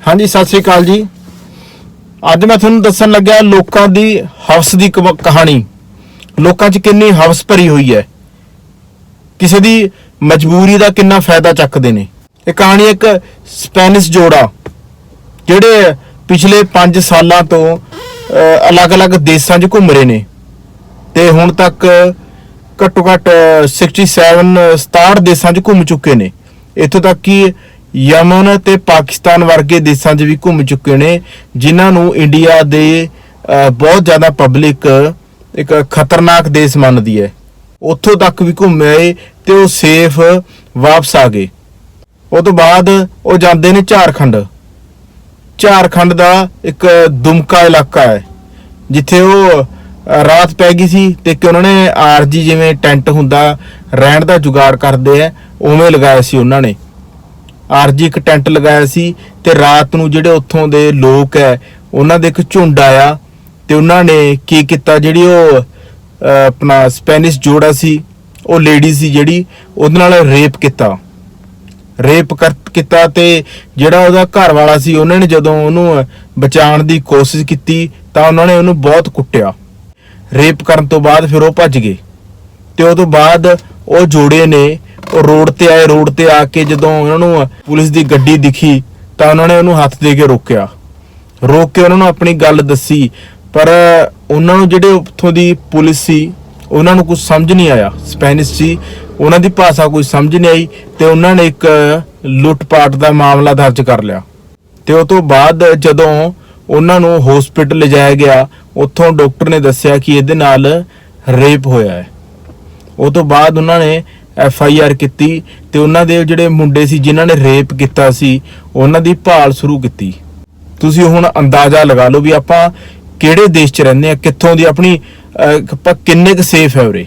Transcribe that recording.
ਹਾਂਜੀ, ਸਤਿ ਸ੍ਰੀ ਅਕਾਲ ਜੀ। ਅੱਜ ਮੈਂ ਤੁਹਾਨੂੰ ਦੱਸਣ ਲੱਗਿਆ ਲੋਕਾਂ ਦੀ ਹਵਸ ਦੀ ਕਮ- ਕਹਾਣੀ। ਲੋਕਾਂ 'ਚ ਕਿੰਨੀ ਹਵਸ ਭਰੀ ਹੋਈ ਹੈ। ਕਿਸੇ ਦੀ ਮਜਬੂਰੀ ਦਾ ਕਿੰਨਾ ਫਾਇਦਾ ਚੱਕਦੇ ਨੇ। ਇਹ ਕਹਾਣੀ ਇੱਕ ਸਪੈਨਿਸ਼ ਜੋੜਾ, ਜਿਹੜੇ ਪਿਛਲੇ 5 ਸਾਲਾਂ ਤੋਂ ਅਲੱਗ-ਅਲੱਗ ਦੇਸ਼ਾਂ 'ਚ ਘੁੰਮ ਰਹੇ ਨੇ। ਤੇ ਹੁਣ ਤੱਕ ਘੱਟੋ ਘੱਟ 67 67 ਦੇਸ਼ਾਂ 'ਚ ਘੁੰਮ ਚੁੱਕੇ ਨੇ। ਇੱਥੋਂ ਤੱਕ ਕਿ ਯਮਨ ਤੇ ਪਾਕਿਸਤਾਨ ਵਰਗੇ ਦੇਸ਼ਾਂ 'ਚ ਵੀ ਘੁੰਮ ਚੁੱਕੇ ਨੇ, ਜਿਨ੍ਹਾਂ ਨੂੰ ਇੰਡੀਆ ਦੇ ਬਹੁਤ ਜ਼ਿਆਦਾ ਪਬਲਿਕ ਇੱਕ ਖਤਰਨਾਕ ਦੇਸ਼ ਮੰਨਦੀ ਹੈ। ਉੱਥੋਂ ਤੱਕ ਵੀ ਘੁੰਮ ਆਏ ਤੇ ਉਹ ਸੇਫ ਵਾਪਸ ਆ ਗਏ। ਉਹ ਤੋਂ ਬਾਅਦ ਉਹ ਜਾਂਦੇ ਨੇ ਝਾਰਖੰਡ। ਝਾਰਖੰਡ ਦਾ ਇੱਕ ਦੁਮਕਾ ਇਲਾਕਾ ਹੈ, ਜਿੱਥੇ ਉਹ ਰਾਤ ਪੈ ਗਈ ਸੀ ਤੇ ਕਿ ਉਹਨਾਂ ਨੇ ਆਰਜੀ ਜਿਵੇਂ ਟੈਂਟ ਹੁੰਦਾ, ਰਹਿਣ ਦਾ ਜੁਗਾੜ ਕਰਦੇ ਆ, ਉਵੇਂ ਲਗਾਇਆ ਸੀ ਉਹਨਾਂ ਨੇ। ਆਰਜੀ ਇੱਕ ਟੈਂਟ ਲਗਾਇਆ ਸੀ ਤੇ ਰਾਤ ਨੂੰ ਜਿਹੜੇ ਉੱਥੋਂ ਦੇ ਲੋਕ ਹੈ, ਉਹਨਾਂ ਦੇ ਇੱਕ ਝੁੰਡ ਆਇਆ ਤੇ ਉਹਨਾਂ ਨੇ ਕੀ ਕੀਤਾ, ਜਿਹੜੀ ਉਹ ਆਪਣਾ ਸਪੈਨਿਸ਼ ਜੋੜਾ ਸੀ, ਉਹ ਲੇਡੀ ਸੀ ਜਿਹੜੀ, ਉਹਦੇ ਨਾਲ ਰੇਪ ਕੀਤਾ। ਰੇਪ ਕਰ ਕੀਤਾ ਤੇ ਜਿਹੜਾ ਉਹਦਾ ਘਰ ਵਾਲਾ ਸੀ, ਉਹਨਾਂ ਨੇ ਜਦੋਂ ਉਹਨੂੰ ਬਚਾਉਣ ਦੀ ਕੋਸ਼ਿਸ਼ ਕੀਤੀ, ਤਾਂ ਉਹਨਾਂ ਨੇ ਉਹਨੂੰ ਬਹੁਤ ਕੁੱਟਿਆ। ਰੇਪ ਕਰਨ ਤੋਂ ਬਾਅਦ ਫਿਰ ਉਹ ਭੱਜ ਗਏ। ਤੇ ਉਹ ਤੋਂ ਬਾਅਦ ਉਹ ਜੋੜੇ ਨੇ ਰੋਡ ਤੇ ਆਏ, ਰੋਡ ਤੇ ਆ ਕੇ ਜਦੋਂ ਉਹਨਾਂ ਨੂੰ ਪੁਲਿਸ ਦੀ ਗੱਡੀ ਦਿਖੀ ਤਾਂ ਉਹਨਾਂ ਨੇ ਉਹਨੂੰ ਹੱਥ ਦੇ ਕੇ ਰੋਕਿਆ। ਰੋਕ ਕੇ ਉਹਨਾਂ ਨੂੰ ਆਪਣੀ ਗੱਲ ਦੱਸੀ, ਪਰ ਉਹਨਾਂ ਨੂੰ ਜਿਹੜੇ ਉੱਥੋਂ ਦੀ ਪੁਲਿਸ ਸੀ, ਉਹਨਾਂ ਨੂੰ ਕੁਝ ਸਮਝ ਨਹੀਂ ਆਇਆ। ਸਪੈਨਿਸ਼ ਸੀ, ਉਹਨਾਂ ਦੀ ਭਾਸ਼ਾ ਕੋਈ ਸਮਝ ਨਹੀਂ ਆਈ ਤੇ ਉਹਨਾਂ ਨੇ ਇੱਕ ਲੁੱਟਪਾਟ ਦਾ ਮਾਮਲਾ ਦਰਜ ਕਰ ਲਿਆ। ਤੇ ਉਹ ਤੋਂ ਬਾਅਦ ਜਦੋਂ ਉਹਨਾਂ ਨੂੰ ਹਸਪੀਟਲ ਲਿਜਾਇਆ ਗਿਆ, ਉੱਥੋਂ ਡਾਕਟਰ ਨੇ ਦੱਸਿਆ ਕਿ ਇਹਦੇ ਨਾਲ ਰੇਪ ਹੋਇਆ ਹੈ। ਉਹ ਤੋਂ ਬਾਅਦ ਉਹਨਾਂ ਨੇ ਐਫ ਆਈ ਆਰ ਕੀਤੀ ਤੇ ਉਹਨਾਂ ਦੇ ਜਿਹੜੇ ਮੁੰਡੇ ਸੀ, ਜਿਨ੍ਹਾਂ ਨੇ ਰੇਪ ਕੀਤਾ ਸੀ, ਉਹਨਾਂ ਦੀ ਭਾਲ ਸ਼ੁਰੂ ਕੀਤੀ। ਤੁਸੀਂ ਹੁਣ ਅੰਦਾਜ਼ਾ ਲਗਾ ਲਓ ਵੀ ਆਪਾਂ ਕਿਹੜੇ ਦੇਸ਼ 'ਚ ਰਹਿੰਦੇ ਆ ਕਿੱਥੋਂ ਦੀ ਆਪਣੀ ਆਪਾਂ ਕਿੰਨੇ ਕੁ ਸੇਫ ਹੈ ਉਰੇ?